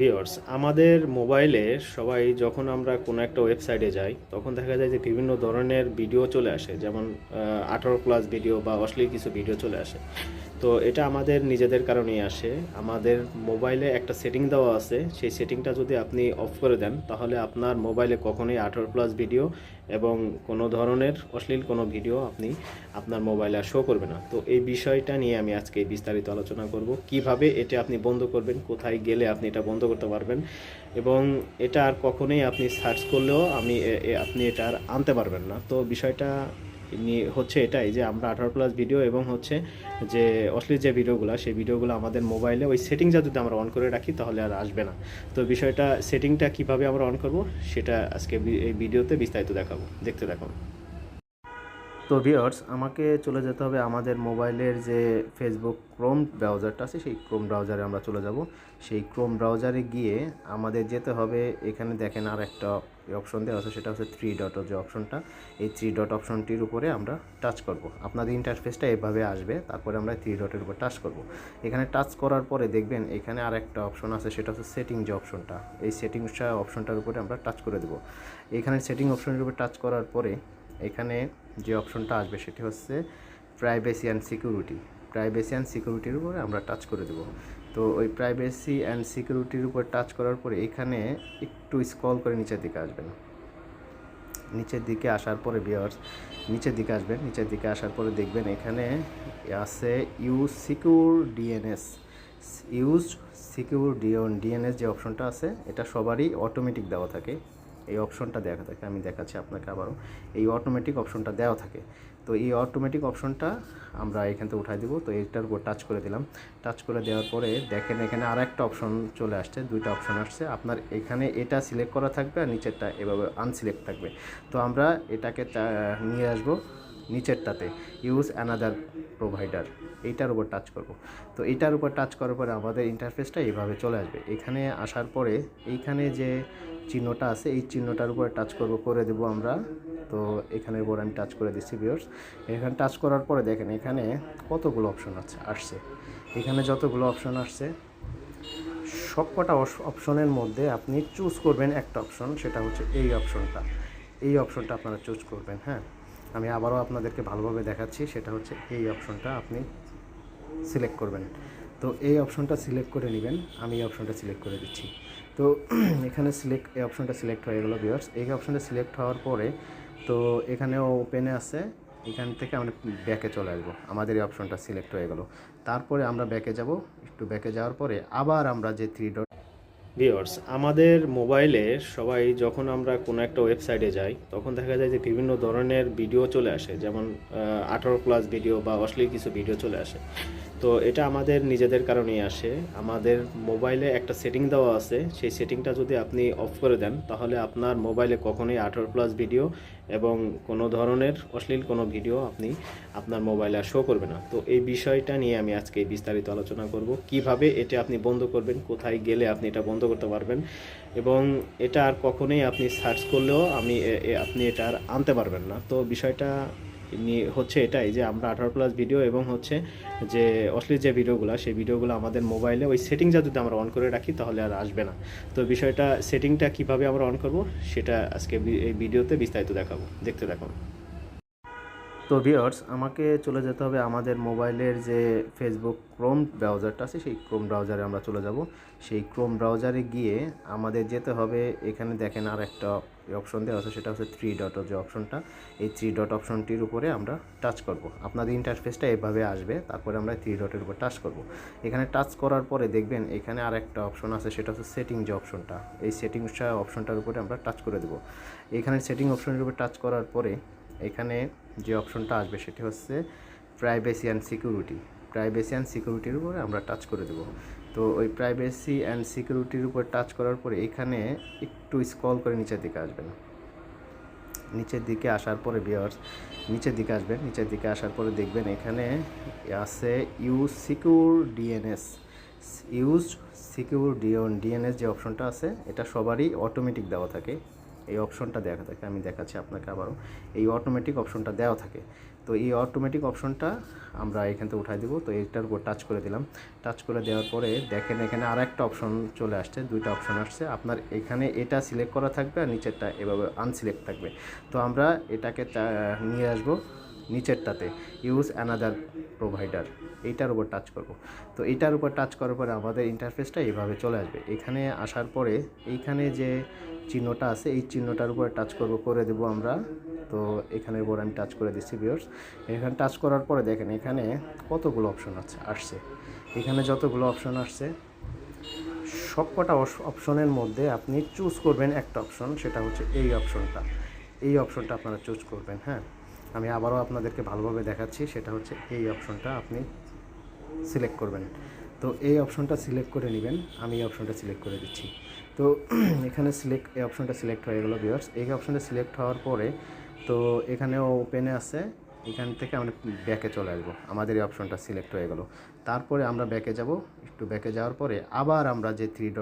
Viewers আমাদের মোবাইলে সবাই যখন আমরা কোনো একটা ওয়েবসাইটে যাই, তখন দেখা যায় যে বিভিন্ন ধরনের ভিডিও চলে আসে। যেমন আঠারো প্লাস ভিডিও বা অশ্লীল কিছু ভিডিও চলে আসে। তো এটা আমাদের নিজেদের কারণেই আসে। আমাদের মোবাইলে একটা সেটিং দেওয়া আছে। সেই সেটিংটা যদি আপনি অফ করে দেন, তাহলে আপনার মোবাইলে কখনোই আঠারো প্লাস ভিডিও এবং কোনো ধরনের অশ্লীল কোনো ভিডিও আপনি আপনার মোবাইলে শো করবে না। তো এই বিষয়টা নিয়ে আমি আজকে বিস্তারিত আলোচনা করব। কীভাবে এটা আপনি বন্ধ করবেন, কোথায় গেলে আপনি এটা বন্ধ করতে পারবেন এবং এটা আর কখনোই আপনি সার্চ করলেও আমি আপনি এটা আর আনতে পারবেন না। তো বিষয়টা হচ্ছে এটাই যে আমরা আঠারো প্লাস ভিডিও এবং হচ্ছে যে অশ্লীল যে ভিডিওগুলো সেই ভিডিওগুলো আমাদের মোবাইলে ওই সেটিংটা যদি আমরা অন করে রাখি তাহলে আর আসবে না। তো বিষয়টা সেটিংটা কীভাবে আমরা অন করব, সেটা আজকে এই ভিডিওতে বিস্তারিত দেখাবো। দেখতে দেখো তো ভিওর্স আমাকে চলে যেতে হবে আমাদের মোবাইলের যে ফেসবুক ক্রোম ব্রাউজারটা আছে, সেই ক্রোম ব্রাউজারে আমরা চলে যাব। সেই ক্রোম ব্রাউজারে গিয়ে আমাদের যেতে হবে, এখানে দেখেন আর একটা অপশন দেওয়া আছে, সেটা হচ্ছে থ্রি ডট যে অপশনটা এই থ্রি ডট অপশনটির উপরে আমরা টাচ করব। আপনাদের ইন্টারফেসটা এভাবে আসবে, তারপরে আমরা থ্রি ডটের উপর টাচ করব। এখানে টাচ করার পরে দেখবেন এখানে আর একটা অপশন আছে, সেটা হচ্ছে সেটিং যে অপশনটা এই সেটিংসটা অপশনটার উপরে আমরা টাচ করে দেবো। এখানে সেটিং অপশনের উপর টাচ করার পরে এখানে যে অপশনটা আসবে সেটি হচ্ছে privacy and security privacy and সিকিউরিটির উপরে আমরা টাচ করে দেবো। তো ওই প্রাইভেসি অ্যান্ড সিকিউরিটির উপর টাচ করার পরে এখানে একটু স্ক্রল করে নিচের দিকে আসবেন। নিচের দিকে আসার পরে বিয়ার্স নিচের দিকে আসবেন। নিচের দিকে আসার পরে দেখবেন এখানে আছে use secure DNS use secure Dion DNS যে অপশনটা আছে, এটা সবারই অটোমেটিক দেওয়া থাকে। এই অপশনটা দেখা থাকে, আমি দেখাচ্ছি আপনাকে আবারও। এই অটোমেটিক অপশনটা দেওয়া থাকে। তো এই অটোমেটিক অপশনটা আমরা এখান থেকে উঠাই দিব। তো এইটার উপর টাচ করে দিলাম। টাচ করে দেওয়ার পরে দেখেন এখানে আর একটা অপশন চলে আসছে, দুইটা অপশন আসছে। আপনার এখানে এটা সিলেক্ট করা থাকবে আর নিচেরটা এভাবে আনসিলেক্ট থাকবে। তো আমরা এটাকে নিয়ে আসব। নিচেরটাতে ইউজ অ্যানাদার প্রোভাইডার এইটার উপর টাচ করব। তো এইটার উপর টাচ করার পরে আমাদের ইন্টারফেসটা এইভাবে চলে আসবে। এখানে আসার পরে এইখানে যে চিহ্নটা আছে, এই চিহ্নটার উপরে টাচ করব, করে দেব আমরা। তো এখানের উপর আমি টাচ করে দিচ্ছি ভিউয়ার্স এখানে টাচ করার পরে দেখেন, এখানে কতগুলো অপশন আছে, আসছে। এখানে যতগুলো অপশন আসছে, সবকটা অপশনের মধ্যে আপনি চুজ করবেন একটা অপশন সেটা হচ্ছে এই অপশনটা এই অপশনটা আপনারা চুজ করবেন হ্যাঁ? আমি আবারও আপনাদেরকে ভালোভাবে দেখাচ্ছি, সেটা হচ্ছে এই অপশনটা আপনি সিলেক্ট করবেন। তো এই অপশনটা সিলেক্ট করে নেবেন, আমি এই অপশনটা সিলেক্ট করে দিচ্ছি। তো এখানে সিলেক্ট, এই অপশনটা সিলেক্ট হয়ে গেলো ভিউয়ার্স এই অপশনটা সিলেক্ট হওয়ার পরে, তো এখানেও ওপেনে আছে, এখান থেকে আমরা ব্যাকে চলে আসব। আমাদের এই অপশনটা সিলেক্ট হয়ে গেল। তারপরে আমরা ব্যাকে যাব, একটু ব্যাকে যাওয়ার পরে আবার আমরা যে থ্রি ডট ভিওর্স আমাদের মোবাইলে সবাই যখন আমরা কোনো একটা ওয়েবসাইটে যাই, তখন দেখা যায় যে বিভিন্ন ধরনের ভিডিও চলে আসে। যেমন আঠারো প্লাস ভিডিও বা অশ্লীল কিছু ভিডিও চলে আসে। তো এটা আমাদের নিজেদের কারণেই আসে। আমাদের মোবাইলে একটা সেটিং দেওয়া আছে। সেই সেটিংটা যদি আপনি অফ করে দেন, তাহলে আপনার মোবাইলে কখনোই আঠারো প্লাস ভিডিও এবং কোনো ধরনের অশ্লীল কোনো ভিডিও আপনি আপনার মোবাইলে শো করবে না। তো এই বিষয়টা নিয়ে আমি আজকে বিস্তারিত আলোচনা করব। কীভাবে এটা আপনি বন্ধ করবেন, কোথায় গেলে আপনি এটা বন্ধ করতে পারবেন এবং এটা আর কখনোই আপনি সার্চ করলেও আমি আপনি এটা আর আনতে পারবেন না। তো বিষয়টা হচ্ছে এটাই যে আমরা আঠারো প্লাস ভিডিও এবং হচ্ছে যে অশ্লীল যে ভিডিওগুলো সেই ভিডিওগুলো আমাদের মোবাইলে ওই সেটিংটা যদি আমরা অন করে রাখি তাহলে আর আসবে না। তো বিষয়টা সেটিংটা কীভাবে আমরা অন করব, সেটা আজকে এই ভিডিওতে বিস্তারিত দেখাবো। দেখতে দেখো তো ভিওর্স আমাকে চলে যেতে হবে আমাদের মোবাইলের যে ফেসবুক ক্রোম ব্রাউজারটা আছে, সেই ক্রোম ব্রাউজারে আমরা চলে যাব। সেই ক্রোম ব্রাউজারে গিয়ে আমাদের যেতে হবে, এখানে দেখেন আর একটা অপশন দেওয়া আছে, সেটা হচ্ছে থ্রি ডট যে অপশনটা এই থ্রি ডট অপশনটির উপরে আমরা টাচ করব। আপনাদের ইন্টারফেসটা এভাবে আসবে, তারপরে আমরা থ্রি ডটের উপর টাচ করব। এখানে টাচ করার পরে দেখবেন এখানে আর একটা অপশন আছে, সেটা হচ্ছে সেটিং যে অপশনটা এই সেটিংসটা অপশনটার উপরে আমরা টাচ করে দেবো। এখানে সেটিং অপশনের উপর টাচ করার পরে এখানে যে অপশনটা আসবে সেটি হচ্ছে privacy and security privacy and সিকিউরিটির উপরে আমরা টাচ করে দেবো। তো ওই প্রাইভেসি অ্যান্ড সিকিউরিটির উপর টাচ করার পরে এখানে একটু স্ক্রল করে নিচের দিকে আসবেন। নিচের দিকে আসার পরে বিয়ার্স নিচের দিকে আসবেন। নিচের দিকে আসার পরে দেখবেন এখানে আছে use secure DNS use secure Dion DNS যে অপশনটা আছে, এটা সবারই অটোমেটিক দেওয়া থাকে। এই অপশনটা দেখা থাকে, আমি দেখাচ্ছি আপনাকে আবারও। এই অটোমেটিক অপশনটা দেওয়া থাকে। তো এই অটোমেটিক অপশনটা আমরা এখান থেকে উঠাই দেবো। তো এইটার উপর টাচ করে দিলাম। টাচ করে দেওয়ার পরে দেখেন এখানে আর একটা অপশন চলে আসছে, দুইটা অপশন আসছে। আপনার এখানে এটা সিলেক্ট করা থাকবে আর নিচেরটা এভাবে আনসিলেক্ট থাকবে। তো আমরা এটাকে নিয়ে আসব নিচেরটাতে। ইউজ অ্যানাদার প্রোভাইডার এইটার উপর টাচ করব। তো এইটার উপর টাচ করার পরে আমাদের ইন্টারফেসটা এইভাবে চলে আসবে। এখানে আসার পরে এইখানে যে চিহ্নটা আছে, এই চিহ্নটার উপরে টাচ করব, করে দেব আমরা। তো এখানের উপর আমি টাচ করে দিচ্ছি ভিউয়ার্স এখানে টাচ করার পরে দেখেন, এখানে কতগুলো অপশন আছে, আসছে। এখানে যতগুলো অপশন আসছে, সবকটা অপশনের মধ্যে আপনি চুজ করবেন একটা অপশন সেটা হচ্ছে এই অপশনটা এই অপশনটা আপনারা চুজ করবেন হ্যাঁ? আমি আবারও আপনাদেরকে ভালোভাবে দেখাচ্ছি, সেটা হচ্ছে এই অপশনটা আপনি সিলেক্ট করবেন। তো এই অপশনটা সিলেক্ট করে নেবেন, আমি এই অপশনটা সিলেক্ট করে দিচ্ছি। তো এখানে সিলেক্ট, এই অপশনটা সিলেক্ট হয়ে গেলো ভিউয়ার্স এই অপশনটা সিলেক্ট হওয়ার পরে, তো এখানেও ওপেনে আছে, এখান থেকে আমরা ব্যাকে চলে আসব। আমাদের এই অপশনটা সিলেক্ট হয়ে গেল। তারপরে আমরা ব্যাকে যাব, একটু ব্যাকে যাওয়ার পরে আবার আমরা যে থ্রি